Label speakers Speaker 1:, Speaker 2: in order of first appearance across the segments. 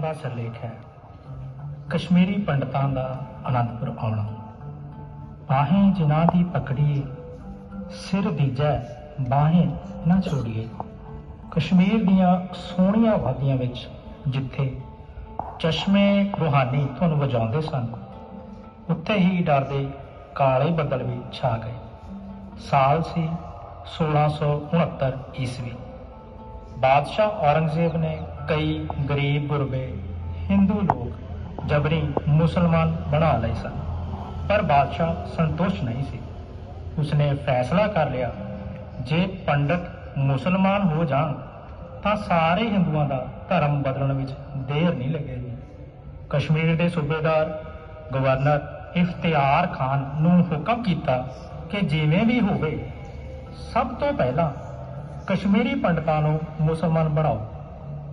Speaker 1: ਦਾ ਸਿਰਲੇਖ ਹੈ। ਕਸ਼ਮੀਰੀ ਪੰਡਤਾਂ ਦਾ ਅਨੰਦਪੁਰ ਆਉਣਾ। ਬਾਹੀਂ ਜਿਨ੍ਹਾਂ ਦੀ ਪਕੜੀ, ਸਿਰ ਦੀਜੈ ਬਾਹੀਂ ਨਾ ਛੋੜੀਏ ਕਸ਼ਮੀਰ ਦੀਆਂ ਸੋਹਣੀਆਂ ਵਾਦੀਆਂ ਵਿੱਚ ਜਿੱਥੇ ਚਸ਼ਮੇ ਰੂਹਾਨੀ ਧੁਨ ਵਜਾਉਂਦੇ ਸਨ, ਉੱਥੇ ਹੀ ਡਰਦੇ ਕਾਲੇ ਬੱਦਲ ਵੀ ਛਾ ਗਏ। ਸਾਲ ਸੀ 1669 ਈਸਵੀ। ਬਾਦਸ਼ਾਹ ਔਰੰਗਜ਼ੇਬ ਨੇ ਕਈ ਗਰੀਬ ਗੁਰਬੇ ਹਿੰਦੂ ਲੋਕ ਜਬਰੀ ਮੁਸਲਮਾਨ ਬਣਾ ਲਏ ਸਨ, ਪਰ ਬਾਦਸ਼ਾਹ ਸੰਤੁਸ਼ਟ ਨਹੀਂ ਸੀ। ਉਸਨੇ ਫੈਸਲਾ ਕਰ ਲਿਆ, ਜੇ ਪੰਡਤ ਮੁਸਲਮਾਨ ਹੋ ਜਾਣ, ਤਾਂ ਸਾਰੇ ਹਿੰਦੂਆਂ ਦਾ ਧਰਮ ਬਦਲਣ ਵਿੱਚ ਦੇਰ ਨਹੀਂ ਲੱਗੇਗੀ। ਕਸ਼ਮੀਰ ਦੇ ਸੂਬੇਦਾਰ ਗਵਰਨਰ ਇਫਤਿਆਰ ਖਾਨ ਨੂੰ ਹੁਕਮ ਕੀਤਾ ਕਿ ਜਿਵੇਂ ਵੀ ਹੋਵੇ, ਸਭ ਤੋਂ ਪਹਿਲਾਂ ਕਸ਼ਮੀਰੀ ਪੰਡਤਾਂ ਨੂੰ ਮੁਸਲਮਾਨ ਬਣਾਓ।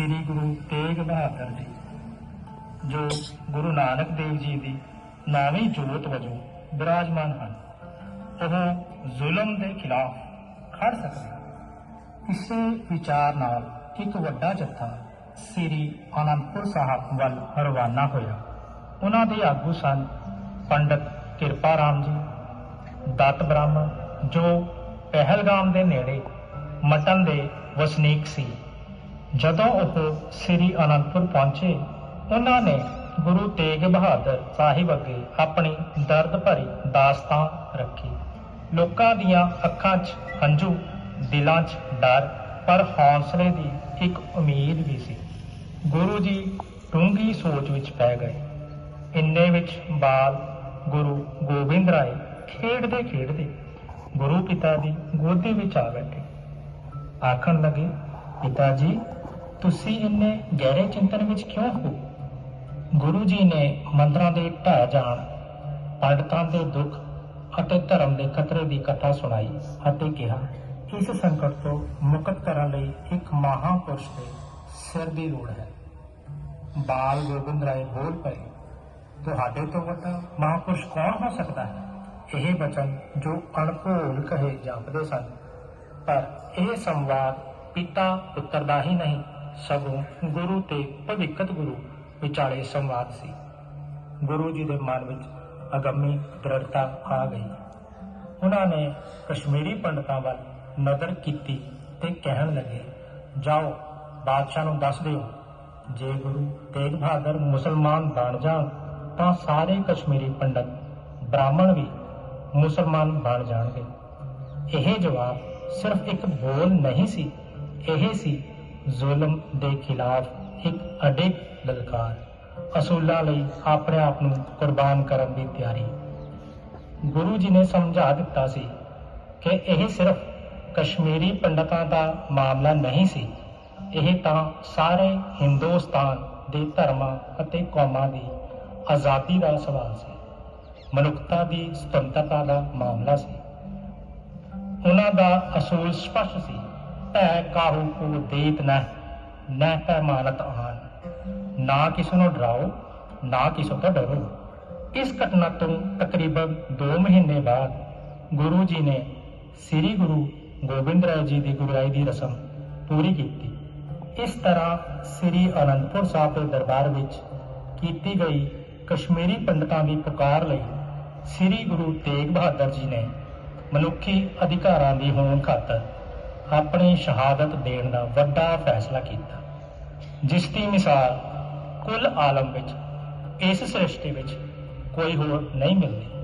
Speaker 1: ਸ੍ਰੀ ਗੁਰੂ ਤੇਗ ਬਹਾਦਰ ਜੀ, ਜੋ ਗੁਰੂ ਨਾਨਕ ਦੇਵ ਜੀ ਦੀ ਨਾਵੀਂ ਜੋਤ ਵਜੋਂ ਬਿਰਾਜਮਾਨ ਹਨ, ਉਹ ਜ਼ੁਲਮ ਦੇ ਖਿਲਾਫ ਖੜ ਸਕਦੇ ਹਨ। ਇਸੇ ਵਿਚਾਰ ਨਾਲ ਇੱਕ ਵੱਡਾ ਜੱਥਾ ਸ੍ਰੀ ਅਨੰਦਪੁਰ ਸਾਹਿਬ ਵੱਲ ਰਵਾਨਾ ਹੋਇਆ। ਉਹਨਾਂ ਦੇ ਆਗੂ ਸਨ ਪੰਡਤ ਕਿਰਪਾ ਰਾਮ ਜੀ, ਦਤ ਬ੍ਰਾਹਮਣ ਜੋ ਪਹਿਲਗਾਮ ਦੇ ਨੇੜੇ ਮਟਨ ਦੇ ਵਸਨੀਕ ਸੀ। ਜਦੋਂ ਉਹ ਸ੍ਰੀ ਅਨੰਦਪੁਰ ਪਹੁੰਚੇ, ਉਹਨਾਂ ਨੇ ਗੁਰੂ ਤੇਗ ਬਹਾਦਰ ਸਾਹਿਬ ਅੱਗੇ ਆਪਣੀ ਦਰਦ ਭਰੀ ਦਾਸਤਾਨ ਰੱਖੀ। ਲੋਕਾਂ ਦੀਆਂ ਅੱਖਾਂ 'ਚ ਹੰਝੂ, ਦਿਲਾਂ 'ਚ ਡਰ, ਪਰ ਹੌਸਲੇ ਦੀ ਇੱਕ ਉਮੀਦ ਵੀ ਸੀ। ਗੁਰੂ ਜੀ ਡੂੰਘੀ ਸੋਚ ਵਿੱਚ ਪੈ ਗਏ। ਇੰਨੇ ਵਿੱਚ ਬਾਲ ਗੁਰੂ ਗੋਬਿੰਦ ਰਾਏ ਖੇਡਦੇ ਖੇਡਦੇ ਗੁਰੂ ਪਿਤਾ ਦੀ ਗੋਦੀ ਵਿੱਚ ਆ ਬੈਠੇ। ਆਖਣ ਲੱਗੇ ਪਿਤਾ ਜੀ, ਤੁਸੀਂ ਇੰਨੇ ਗਹਿਰੇ ਚਿੰਤਨ ਵਿੱਚ ਕਿਉਂ ਹੋ? ਗੁਰੂ ਜੀ ਨੇ ਮੰਦਰਾਂ ਦੇ ਢਹਿ ਜਾਣ, ਪੰਡਤਾਂ ਦੇ ਦੁੱਖ ਅਤੇ ਧਰਮ ਦੇ ਖਤਰੇ ਦੀ ਕਥਾ ਸੁਣਾਈ ਅਤੇ ਕਿਹਾ, ਇਸ ਸੰਕਟ ਤੋਂ ਮੁਕਤ ਕਰਨ ਲਈ ਇੱਕ ਮਹਾਪੁਰਸ਼ ਦੇ ਸਿਰ ਦੀ ਲੋੜ ਹੈ। ਬਾਲ ਗੋਬਿੰਦ ਰਾਏ ਬੋਲ ਪਏ, ਤੁਹਾਡੇ ਤੋਂ ਵੱਡਾ ਮਹਾਪੁਰਸ਼ ਕੌਣ ਹੋ ਸਕਦਾ ਹੈ? ਇਹ ਬਚਨ ਜੋ ਅਣਭੋਲ ਕਹੇ ਜਾਪਦੇ ਸਨ, ਪਰ ਇਹ ਸੰਵਾਦ ਪਿਤਾ ਪੁੱਤਰ ਦਾ ਹੀ ਨਹੀਂ, ਸਗੋਂ ਗੁਰੂ ਤੇ ਭਵਿੱਖਤ ਗੁਰੂ ਵਿਚਾਲੇ ਸੰਵਾਦ ਸੀ। ਗੁਰੂ ਜੀ ਦੇ ਮਨ ਵਿੱਚ ਅਗੰਮੀ ਦ੍ਰਿੜਤਾ ਆ ਗਈ। ਉਹਨਾਂ ਨੇ ਕਸ਼ਮੀਰੀ ਪੰਡਤਾਂ ਵੱਲ ਨਜ਼ਰ ਕੀਤੀ ਤੇ ਕਹਿਣ ਲੱਗੇ, ਜਾਓ, ਬਾਦਸ਼ਾਹ ਨੂੰ ਦੱਸ ਦਿਓ, ਜੇ ਗੁਰੂ ਤੇਗ ਬਹਾਦਰ ਮੁਸਲਮਾਨ ਬਣ ਜਾਣ, ਤਾਂ ਸਾਰੇ ਕਸ਼ਮੀਰੀ ਪੰਡਤ ਬ੍ਰਾਹਮਣ ਵੀ ਮੁਸਲਮਾਨ ਬਣ ਜਾਣਗੇ। ਇਹ ਜਵਾਬ ਸਿਰਫ ਇੱਕ ਬੋਲ ਨਹੀਂ ਸੀ ਇਹ ਸੀ ਜ਼ੁਲਮ ਦੇ ਖਿਲਾਫ ਇੱਕ ਅਡਿੱਗ ਲਲਕਾਰ। ਅਸੂਲਾਂ ਲਈ ਆਪਣੇ ਆਪ ਨੂੰ ਕੁਰਬਾਨ ਕਰਨ ਦੀ ਤਿਆਰੀ। ਗੁਰੂ ਜੀ ਨੇ ਸਮਝਾ ਦਿੱਤਾ ਸੀ ਕਿ ਇਹ ਸਿਰਫ ਕਸ਼ਮੀਰੀ ਪੰਡਤਾਂ ਦਾ ਮਾਮਲਾ ਨਹੀਂ ਸੀ। ਇਹ ਤਾਂ ਸਾਰੇ ਹਿੰਦੁਸਤਾਨ ਦੇ ਧਰਮਾਂ ਅਤੇ ਕੌਮਾਂ ਦੀ ਆਜ਼ਾਦੀ ਦਾ ਸਵਾਲ ਸੀ। ਮਨੁੱਖਤਾ ਦੀ ਸੁਤੰਤਰਤਾ ਦਾ ਮਾਮਲਾ ਸੀ। ਉਹਨਾਂ ਦਾ ਅਸੂਲ ਸਪਸ਼ਟ ਸੀ ਭੈ ਕਾਹੂ ਕੋ ਦੇਤ ਨਾ ਨਾ ਪੈਮਾਨਤ ਆਨ। ਨਾ ਕਿਸ ਨੂੰ ਡਰਾਓ, ਨਾ ਕਿਸੇ ਤੋਂ ਡਰੋ। ਇਸ ਘਟਨਾ ਤੋਂ ਤਕਰੀਬਨ 2 ਮਹੀਨੇ ਬਾਅਦ ਗੁਰੂ ਜੀ ਨੇ ਸ੍ਰੀ ਗੁਰੂ ਗੋਬਿੰਦ ਰਾਏ ਜੀ ਦੀ ਗੁਰਿਆਈ ਦੀ ਰਸਮ ਪੂਰੀ ਕੀਤੀ। ਇਸ ਤਰ੍ਹਾਂ ਸ੍ਰੀ ਅਨੰਦਪੁਰ ਸਾਹਿਬ ਦੇ ਦਰਬਾਰ ਵਿੱਚ ਕੀਤੀ ਗਈ ਕਸ਼ਮੀਰੀ ਪੰਡਤਾਂ ਦੀ ਪੁਕਾਰ ਲਈ ਸ੍ਰੀ ਗੁਰੂ ਤੇਗ ਬਹਾਦਰ ਜੀ ਨੇ ਮਨੁੱਖੀ ਅਧਿਕਾਰਾਂ ਦੀ ਹੋਂਦ ਖਾਤਰ ਆਪਣੀ ਸ਼ਹਾਦਤ ਦੇਣ ਦਾ ਵੱਡਾ ਫੈਸਲਾ ਕੀਤਾ। ਜਿਸ ਦੀ ਮਿਸਾਲ ਕੁੱਲ ਆਲਮ ਵਿੱਚ, ਇਸ ਸ੍ਰਿਸ਼ਟੀ ਵਿੱਚ ਕੋਈ ਹੋਰ ਨਹੀਂ ਮਿਲਦੀ।